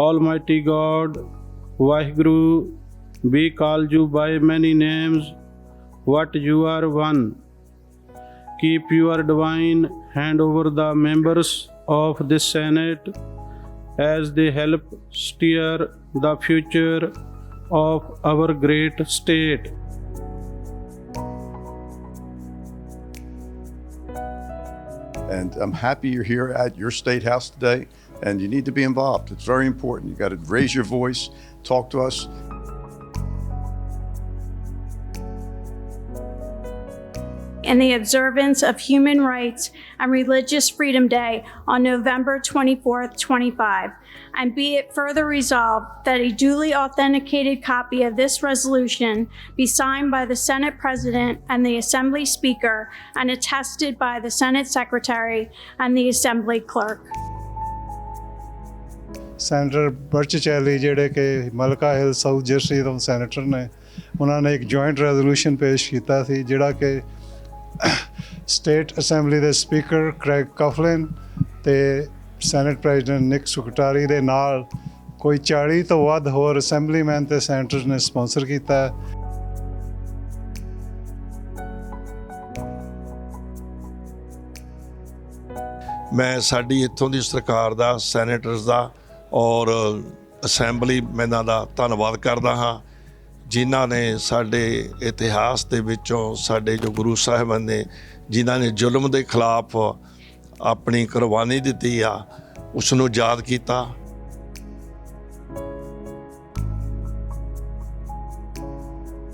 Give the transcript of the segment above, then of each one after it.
Almighty God, Vaheguru, we call you by many names, what you are one. Keep your divine hand over the members of this Senate as they help steer the future of our great state. And I'm happy you're here at your state house today, and you need to be involved. It's very important. You got to raise your voice, talk to us. in the observance of Human Rights and Religious Freedom Day on November 24th, 25. And be it further resolved that a duly authenticated copy of this resolution be signed by the Senate President and the Assembly Speaker and attested by the Senate Secretary and the Assembly Clerk. Senator Burzichelli ਜਿਹੜੇ ਕਿ ਮਲਕਾ Hill South Jersey ਤੋਂ senator ਨੇ, ਉਹਨਾਂ ਨੇ ਇੱਕ joint resolution ਪੇਸ਼ ਕੀਤਾ ਸੀ ਜਿਹੜਾ ਕਿ ਸਟੇਟ ਅਸੈਂਬਲੀ ਦੇ ਸਪੀਕਰ ਕ੍ਰੈਗ ਕਫਲਿਨ ਤੇ ਸੈਨੇਟ ਪ੍ਰੈਜ਼ੀਡੈਂਟ ਨਿਕ ਸੁਕਟਾਰੀ ਦੇ ਨਾਲ ਕੋਈ 40 ਤੋਂ ਵੱਧ ਹੋਰ ਅਸੈਂਬਲੀਮੈਨ ਤੇ ਸੈਨੇਟਰਸ ਨੇ ਸਪਾਂਸਰ ਕੀਤਾ। ਹੈ ਮੈਂ ਸਾਡੀ ਇੱਥੋਂ ਦੀ ਸਰਕਾਰ ਦਾ, ਸੈਨੇਟਰਸ ਦਾ ਔਰ ਅਸੈਂਬਲੀ ਮੈਨਾਂ ਦਾ ਧੰਨਵਾਦ ਕਰਦਾ ਹਾਂ, ਜਿਨ੍ਹਾਂ ਨੇ ਸਾਡੇ ਇਤਿਹਾਸ ਦੇ ਵਿੱਚੋਂ ਸਾਡੇ ਜੋ ਗੁਰੂ ਸਾਹਿਬਾਨ ਨੇ, ਜਿਨ੍ਹਾਂ ਨੇ ਜ਼ੁਲਮ ਦੇ ਖਿਲਾਫ ਆਪਣੀ ਕੁਰਬਾਨੀ ਦਿੱਤੀ ਆ ਉਸ ਨੂੰ ਯਾਦ ਕੀਤਾ।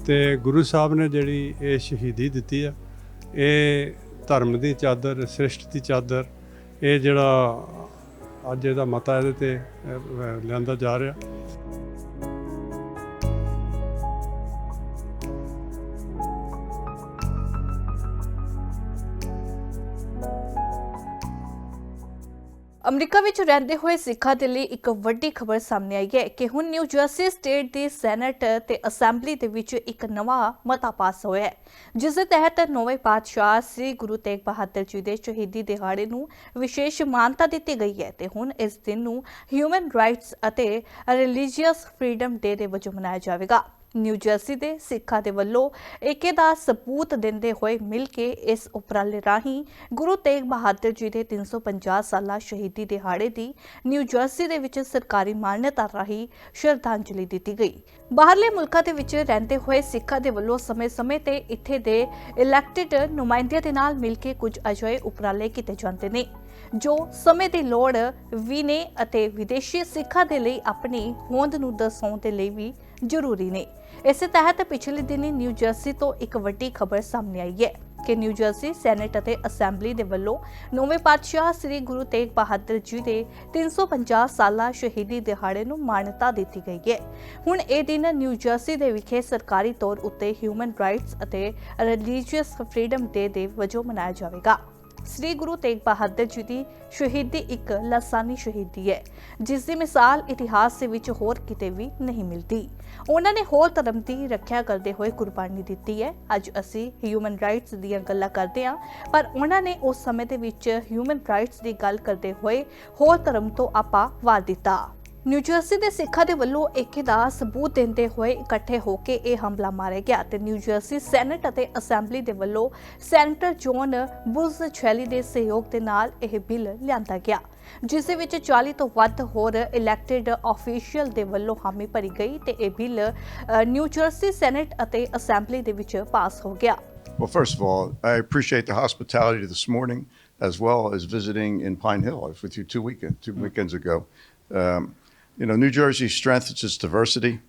ਤੇ ਗੁਰੂ ਸਾਹਿਬ ਨੇ ਜਿਹੜੀ ਇਹ ਸ਼ਹੀਦੀ ਦਿੱਤੀ ਆ, ਇਹ ਧਰਮ ਦੀ ਚਾਦਰ, ਸ੍ਰਿਸ਼ਟ ਦੀ ਚਾਦਰ, ਇਹ ਜਿਹੜਾ ਅੱਜ ਇਹਦਾ ਮਤਾ ਇਹਦੇ ਤੇ ਲਿਆਂਦਾ ਜਾ ਰਿਹਾ। ਅਮਰੀਕਾ ਵਿੱਚ ਰਹਿੰਦੇ ਹੋਏ ਸਿੱਖਾਂ ਦੇ ਲਈ ਇੱਕ ਵੱਡੀ ਖਬਰ ਸਾਹਮਣੇ ਆਈ ਹੈ ਕਿ ਹੁਣ ਨਿਊ ਜਰਸੀ ਸਟੇਟ ਦੀ ਸੈਨੇਟ ਤੇ ਅਸੈਂਬਲੀ ਦੇ ਵਿੱਚ ਇੱਕ ਨਵਾਂ ਮਤਾ ਪਾਸ ਹੋਇਆ ਹੈ। ਜਿਸ ਦੇ ਤਹਿਤ ਨੌਵੇਂ ਪਾਤਸ਼ਾਹ ਸ੍ਰੀ ਗੁਰੂ ਤੇਗ ਬਹਾਦਰ ਜੀ ਦੇ ਸ਼ਹੀਦੀ ਦਿਹਾੜੇ ਨੂੰ ਵਿਸ਼ੇਸ਼ ਮਾਨਤਾ ਦਿੱਤੀ ਗਈ ਹੈ ਤੇ ਹੁਣ ਇਸ ਦਿਨ ਨੂੰ ਹਿਊਮਨ ਰਾਈਟਸ ਅਤੇ ਰਿਲੀਜੀਅਸ ਫਰੀडम ਡੇ ਦੇ ਵਜੋਂ ਮਨਾਇਆ ਜਾਵੇਗਾ। ਨਿਊ ਜਰਸੀ ਦੇ ਸਿੱਖਾਂ ਦੇ ਵੱਲੋਂ ਏਕੇ ਦਾ ਸਬੂਤ ਦਿੰਦੇ ਹੋਏ ਮਿਲ ਕੇ ਇਸ ਉਪਰਾਲੇ ਰਾਹੀਂ ਗੁਰੂ ਤੇਗ ਬਹਾਦਰ ਜੀ ਦੇ 350 ਸਾਲਾ ਸ਼ਹੀਦੀ ਦਿਹਾੜੇ ਦੀ ਨਿਊ ਜਰਸੀ ਦੇ ਵਿੱਚ ਸਰਕਾਰੀ ਮਾਨਤਾ ਰਾਹੀਂ ਸ਼ਰਧਾਂਜਲੀ ਦਿੱਤੀ ਗਈ। ਬਾਹਰਲੇ ਮੁਲਕਾਂ ਦੇ ਵਿੱਚ ਰਹਿੰਦੇ ਹੋਏ ਸਿੱਖਾਂ ਦੇ ਵੱਲੋਂ ਸਮੇਂ-ਸਮੇਂ ਤੇ ਇੱਥੇ ਦੇ ਇਲੈਕਟਿਡ ਨੁਮਾਇੰਦਿਆਂ ਦੇ ਨਾਲ ਮਿਲ ਕੇ ਕੁਝ ਅਜਿਹੇ ਉਪਰਾਲੇ ਕੀਤੇ ਜਾਂਦੇ ਨੇ, ਜੋ ਸਮੇਂ ਦੀ ਲੋੜ ਵੀ ਨੇ ਅਤੇ ਵਿਦੇਸ਼ੀ ਸਿੱਖਾਂ ਦੇ ਲਈ ਆਪਣੀ ਹੋਂਦ ਨੂੰ ਦਰਸਾਉਣ ਦੇ ਲਈ ਵੀ ਜ਼ਰੂਰੀ ਨੇ। ਇਸੇ ਤਹਿਤ ਪਿਛਲੇ ਦਿਨੀ ਨਿਊ ਜਰਸੀ ਤੋਂ ਇੱਕ ਵੱਡੀ ਖਬਰ ਸਾਹਮਣੇ ਆਈ ਹੈ ਕਿ ਨਿਊ ਜਰਸੀ ਸੈਨੇਟ ਅਤੇ ਅਸੈਂਬਲੀ ਦੇ ਵੱਲੋਂ ਨੌਵੇਂ ਪਾਤਸ਼ਾਹ ਸ੍ਰੀ ਗੁਰੂ ਤੇਗ ਬਹਾਦਰ ਜੀ ਦੇ 350 ਸਾਲਾ ਸ਼ਹੀਦੀ ਦਿਹਾੜੇ ਨੂੰ ਮਾਨਤਾ ਦਿੱਤੀ ਗਈ ਹੈ। ਹੁਣ ਇਹ ਦਿਨ ਨਿਊ ਜਰਸੀ ਦੇ ਵਿਖੇ ਸਰਕਾਰੀ ਤੌਰ ਉੱਤੇ ਹਿਊਮਨ ਰਾਈਟਸ ਅਤੇ ਰਿਲੀਜੀਅਸ ਫਰੀडम ਡੇ ਦੇ ਵਜੋਂ ਮਨਾਇਆ ਜਾਵੇਗਾ। ਸ੍ਰੀ ਗੁਰੂ ਤੇਗ ਬਹਾਦਰ ਜੀ ਦੀ ਸ਼ਹੀਦੀ ਇੱਕ ਲਾਸਾਨੀ ਸ਼ਹੀਦੀ ਹੈ, ਜਿਸ ਦੀ ਮਿਸਾਲ ਇਤਿਹਾਸ ਦੇ ਵਿੱਚ ਹੋਰ ਕਿਤੇ ਵੀ ਨਹੀਂ ਮਿਲਦੀ। ਉਹਨਾਂ ਨੇ ਹੋਰ ਧਰਮ ਦੀ ਰੱਖਿਆ ਕਰਦੇ ਹੋਏ ਕੁਰਬਾਨੀ ਦਿੱਤੀ ਹੈ। ਅੱਜ ਅਸੀਂ ਹਿਊਮਨ ਰਾਈਟਸ ਦੀਆਂ ਗੱਲਾਂ ਕਰਦੇ ਹਾਂ, ਪਰ ਉਹਨਾਂ ਨੇ ਉਸ ਸਮੇਂ ਦੇ ਵਿੱਚ ਹਿਊਮਨ ਰਾਈਟਸ ਦੀ ਗੱਲ ਕਰਦੇ ਹੋਏ ਹੋਰ ਧਰਮ ਤੋਂ ਆਪਾ ਵਾਰ ਦਿੱਤਾ। ਨਿਊ ਦੇ ਸਿੱਖਾਂ ਦੇ ਵੱਲੋਂ ਏਕੇ ਦਾ ਸਬੂਤ ਦਿੰਦੇ ਹੋਏ ਇਕੱਠੇ ਹੋ ਕੇ ਇਹ ਹਮਲਾ ਮਾਰਿਆ ਗਿਆ ਤੇ ਨਿਊ ਸੈਨੇਟ ਅਤੇ ਅਸੈਂਬਲੀ ਦੇ ਵੱਲੋਂ ਸੈਨੇਟਰ ਜੋਨ ਬੁਜ਼ ਛੈਲੀ ਦੇ ਸਹਿਯੋਗ ਦੇ ਨਾਲ ਇਹ ਬਿੱਲ ਲਿਆਂਦਾ ਗਿਆ ਜਿਸ ਦੇ ਵਿੱਚ 40 ਤੋਂ ਵੱਧ ਹੋਰ ਇਲੈਕਟਿਡ ਆਫੀਸ਼ੀਅਲ ਦੇ ਵੱਲੋਂ ਹਾਮੀ ਭਰੀ ਗਈ ਤੇ ਇਹ ਬਿੱਲ ਅ, ਸੈਨੇਟ ਅਤੇ ਅਸੈਂਬਲੀ ਦੇ ਵਿੱਚ ਪਾਸ ਹੋ ਗਿਆ Well, first of all, I appreciate the hospitality this morning, as well as visiting in Pine Hill. I was with you two weekend, two weekends ago. Um, you know, New Jersey's strength is its diversity.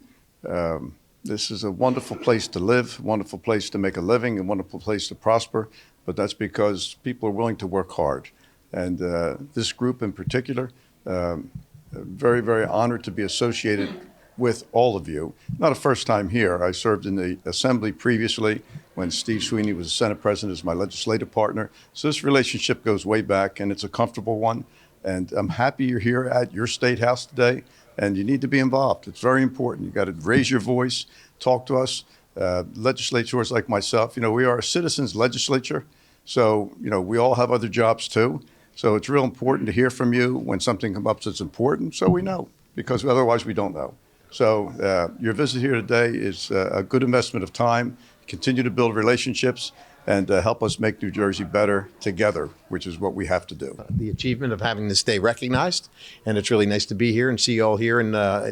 Um, this is a wonderful place to live, wonderful place to make a living, a wonderful place to prosper. But that's because people are willing to work hard, and uh, this group in particular, um, very, very honored to be associated with all of you. Not a first time here. I served in the assembly previously when Steve Sweeney was the Senate president as my legislative partner. So this relationship goes way back and it's a comfortable one. And I'm happy you're here at your state house today and you need to be involved. It's very important. You got to raise your voice, talk to us. Uh, legislators like myself, you know, we are a citizens legislature. So, you know, we all have other jobs too. So it's real important to hear from you when something comes up that's important so we know. because otherwise we don't know. So uh, your visit here today is uh, a good investment of time. Continue to build relationships and uh, help us make New Jersey better together, which is what we have to do. the achievement of having this day recognized. And it's really nice to be here and see you all here, and uh,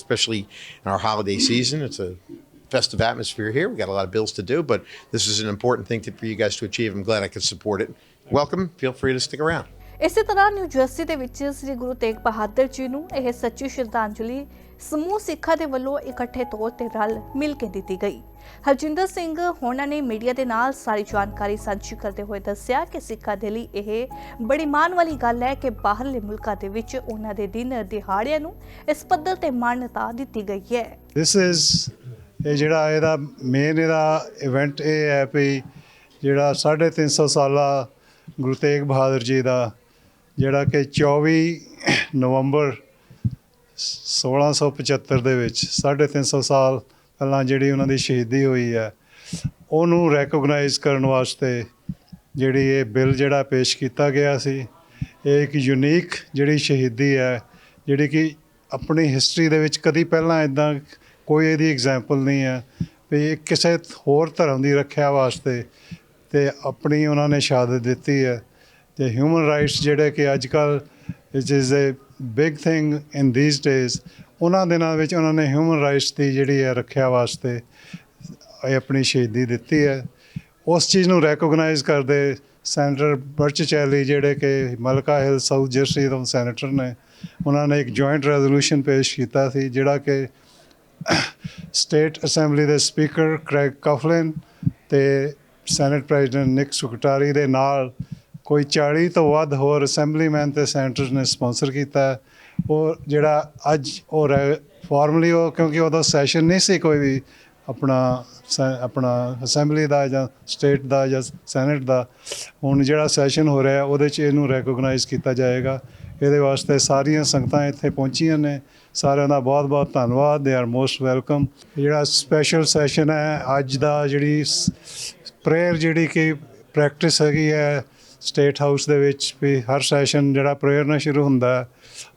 especially in our holiday season. It's a festive atmosphere here. We got a lot of bills to do, but this is an important thing to, for you guys to achieve. I'm glad I could support it. Welcome. Feel free to stick around. ਇਸੇ ਤਰ੍ਹਾਂ new Jersey ਦੇ ਵਿੱਚ ਸ੍ਰੀ ਗੁਰੂ ਤੇਗ ਬਹਾਦਰ ਜੀ ਨੂੰ ਇਹ ਸੱਚੀ ਸ਼ਰਧਾਂਜਲੀ ਸਮੂਹ ਸਿੱਖਾਂ ਦੇ ਵੱਲੋਂ ਇਕੱਠੇ ਤੌਰ ਤੇ ਰਲ ਮਿਲ ਕੇ ਦਿੱਤੀ ਗਈ। ਹਰਜਿੰਦਰ ਸਿੰਘ ਹੋਣਾ ਨੇ ਮੀਡੀਆ ਦੇ ਨਾਲ ਸਾਰੀ ਜਾਣਕਾਰੀ ਸਾਂਝੀ ਕਰਦੇ ਹੋਏ ਦੱਸਿਆ ਕਿ ਸਿੱਖਾਂ ਦੇ ਲਈ ਇਹ ਬੜੀ ਮਾਣ ਵਾਲੀ ਗੱਲ ਹੈ ਕਿ ਬਾਹਰਲੇ ਮੁਲਕਾਂ ਦੇ ਵਿੱਚ ਉਹਨਾਂ ਦੇ ਦਿਨ ਦਿਹਾੜਿਆਂ ਨੂੰ ਇਸ ਪੱਧਰ ਤੇ ਮਾਨਤਾ ਦਿੱਤੀ ਗਈ ਹੈ। ਥਿਸ ਇਜ਼ ਇਹ ਜਿਹੜਾ ਇਹਦਾ ਮੇਨ ਇਹਦਾ ਇਵੈਂਟ ਇਹ ਹੈ ਵੀ ਜਿਹੜਾ 350 ਸਾਲਾ ਗੁਰੂ ਤੇਗ ਬਹਾਦਰ ਜੀ ਦਾ ਜਿਹੜਾ ਕਿ 24 ਨਵੰਬਰ 1675 ਦੇ ਵਿੱਚ 350 ਸਾਲ ਪਹਿਲਾਂ ਜਿਹੜੀ ਉਹਨਾਂ ਦੀ ਸ਼ਹੀਦੀ ਹੋਈ ਹੈ, ਉਹਨੂੰ ਰੈਕੋਗਨਾਈਜ਼ ਕਰਨ ਵਾਸਤੇ ਜਿਹੜੀ ਇਹ ਬਿੱਲ ਜਿਹੜਾ ਪੇਸ਼ ਕੀਤਾ ਗਿਆ ਸੀ, ਇਹ ਇੱਕ ਯੂਨੀਕ ਜਿਹੜੀ ਸ਼ਹੀਦੀ ਹੈ, ਜਿਹੜੀ ਕਿ ਆਪਣੀ ਹਿਸਟਰੀ ਦੇ ਵਿੱਚ ਕਦੀ ਪਹਿਲਾਂ ਇਦਾਂ ਕੋਈ ਇਹਦੀ ਐਗਜ਼ਾਮਪਲ ਨਹੀਂ ਹੈ, ਵੀ ਇਹ ਕਿਸੇ ਹੋਰ ਧਰਮ ਦੀ ਰੱਖਿਆ ਵਾਸਤੇ ਤੇ ਆਪਣੀ ਉਹਨਾਂ ਨੇ ਸ਼ਹਾਦਤ ਦਿੱਤੀ ਹੈ। ਤੇ ਹਿਊਮਨ ਰਾਈਟਸ ਜਿਹੜੇ ਕਿ ਅੱਜ ਕੱਲ it is a big thing in these days ਉਹਨਾਂ ਦਿਨਾਂ ਵਿੱਚ ਉਹਨਾਂ ਨੇ ਹਿਊਮਨ ਰਾਈਟਸ ਦੀ ਜਿਹੜੀ ਹੈ ਰੱਖਿਆ ਵਾਸਤੇ ਇਹ ਆਪਣੀ ਸ਼ਹੀਦੀ ਦਿੱਤੀ ਹੈ। ਉਸ ਚੀਜ਼ ਨੂੰ ਰੈਕੋਗਨਾਈਜ਼ ਕਰਦੇ ਸੈਨੇਟਰ ਬਰਚਚੈਲੀ ਜਿਹੜੇ ਕਿ ਮਲਕਾ ਹਿਲ ਸਾਊਥ ਜਰਸੀ ਤੋਂ ਸੈਨੇਟਰ ਨੇ, ਉਹਨਾਂ ਨੇ ਇੱਕ ਜੁਆਇੰਟ ਰੈਜ਼ੋਲੂਸ਼ਨ ਪੇਸ਼ ਕੀਤਾ ਸੀ ਜਿਹੜਾ ਕਿ ਸਟੇਟ ਅਸੈਂਬਲੀ ਦੇ ਸਪੀਕਰ ਕ੍ਰੈਗ ਕਫਲਿਨ ਤੇ ਸੈਨੇਟ ਪ੍ਰੈਜ਼ੀਡੈਂਟ ਨਿਕ ਸੁਕਟਾਰੀ ਦੇ ਨਾਲ ਕੋਈ 40 ਤੋਂ ਵੱਧ ਹੋਰ ਅਸੈਂਬਲੀਮੈਨ ਤੇ ਸੈਨੇਟਰਸ ਨੇ ਸਪਾਂਸਰ ਕੀਤਾ ਉਹ ਜਿਹੜਾ ਅੱਜ ਉਹ ਫਾਰਮਲੀ ਉਹ ਕਿਉਂਕਿ ਉਹਦਾ ਸੈਸ਼ਨ ਨਹੀਂ ਸੀ ਕੋਈ ਵੀ ਆਪਣਾ ਸੈ- ਆਪਣਾ ਅਸੈਂਬਲੀ ਦਾ ਜਾਂ ਸਟੇਟ ਦਾ ਜਾਂ ਸੈਨੇਟ ਦਾ। ਹੁਣ ਜਿਹੜਾ ਸੈਸ਼ਨ ਹੋ ਰਿਹਾ, ਉਹਦੇ 'ਚ ਇਹਨੂੰ ਰੈਕੋਗਨਾਈਜ਼ ਕੀਤਾ ਜਾਏਗਾ। ਇਹਦੇ ਵਾਸਤੇ ਸਾਰੀਆਂ ਸੰਗਤਾਂ ਇੱਥੇ ਪਹੁੰਚੀਆਂ ਨੇ। ਸਾਰਿਆਂ ਦਾ ਬਹੁਤ-ਬਹੁਤ ਧੰਨਵਾਦ। ਦੇ ਆਰ ਮੋਸਟ ਵੈਲਕਮ ਜਿਹੜਾ ਸਪੈਸ਼ਲ ਸੈਸ਼ਨ ਹੈ, ਅੱਜ ਦਾ ਜਿਹੜੀ ਪ੍ਰੇਅਰ ਜਿਹੜੀ ਕਿ ਪ੍ਰੈਕਟਿਸ ਹੈਗੀ ਹੈ ਸਟੇਟ ਹਾਊਸ ਦੇ ਵਿੱਚ ਵੀ ਹਰ ਸੈਸ਼ਨ ਜਿਹੜਾ ਪ੍ਰੇਅਰ ਨਾਲ ਸ਼ੁਰੂ ਹੁੰਦਾ,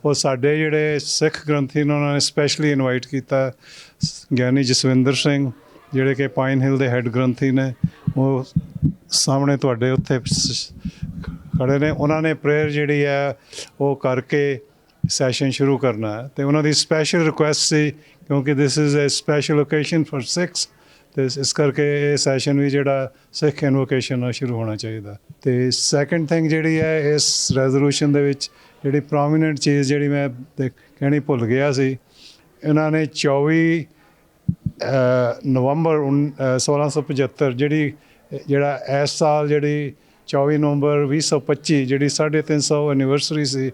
ਉਹ ਸਾਡੇ ਜਿਹੜੇ ਸਿੱਖ ਗ੍ਰੰਥੀ ਨੇ ਉਹਨਾਂ ਨੇ ਸਪੈਸ਼ਲੀ ਇਨਵਾਈਟ ਕੀਤਾ। ਗਿਆਨੀ ਜਸਵਿੰਦਰ ਸਿੰਘ, ਜਿਹੜੇ ਕਿ ਪਾਈਨ ਹਿਲ ਦੇ ਹੈੱਡ ਗ੍ਰੰਥੀ ਨੇ, ਉਹ ਸਾਹਮਣੇ ਤੁਹਾਡੇ ਉੱਥੇ ਸ- ਖੜੇ ਨੇ। ਉਹਨਾਂ ਨੇ ਪ੍ਰੇਅਰ ਜਿਹੜੀ ਹੈ, ਉਹ ਕਰਕੇ ਸੈਸ਼ਨ ਸ਼ੁਰੂ ਕਰਨਾ ਹੈ। ਤੇ ਉਹਨਾਂ ਦੀ ਸਪੈਸ਼ਲ ਰਿਕੁਐਸਟ ਸੀ, ਕਿਉਂਕਿ this is a special occasion for Sikhs ਤੇ ਇਸ- ਕਰਕੇ ਇਹ ਸੈਸ਼ਨ ਵੀ ਜਿਹੜਾ ਸਿੱਖ ਇਨਵੋਕੇਸ਼ਨ ਨਾਲ ਸ਼ੁਰੂ ਹੋਣਾ ਚਾਹੀਦਾ। ਤੇ ਸੈਕੰਡ ਥਿੰਗ ਜਿਹੜੀ ਹੈ ਇਸ ਰੈਜ਼ੋਲੂਸ਼ਨ ਦੇ ਵਿੱਚ ਜਿਹੜੀ ਪ੍ਰੋਮਿਨੈਂਟ ਚੀਜ਼ ਜਿਹੜੀ ਮੈਂ ਦੇਖ- ਕਹਿਣੀ ਭੁੱਲ ਗਿਆ ਸੀ ਇਹਨਾਂ ਨੇ 24 ਨਵੰਬਰ ਉਨ- ਅ, 1675 ਜਿਹੜੀ ਜਿਹੜਾ ਇਸ ਸਾਲ ਜਿਹੜੀ 24 ਨਵੰਬਰ 2025 ਜਿਹੜੀ 350 ਐਨੀਵਰਸਰੀ ਸੀ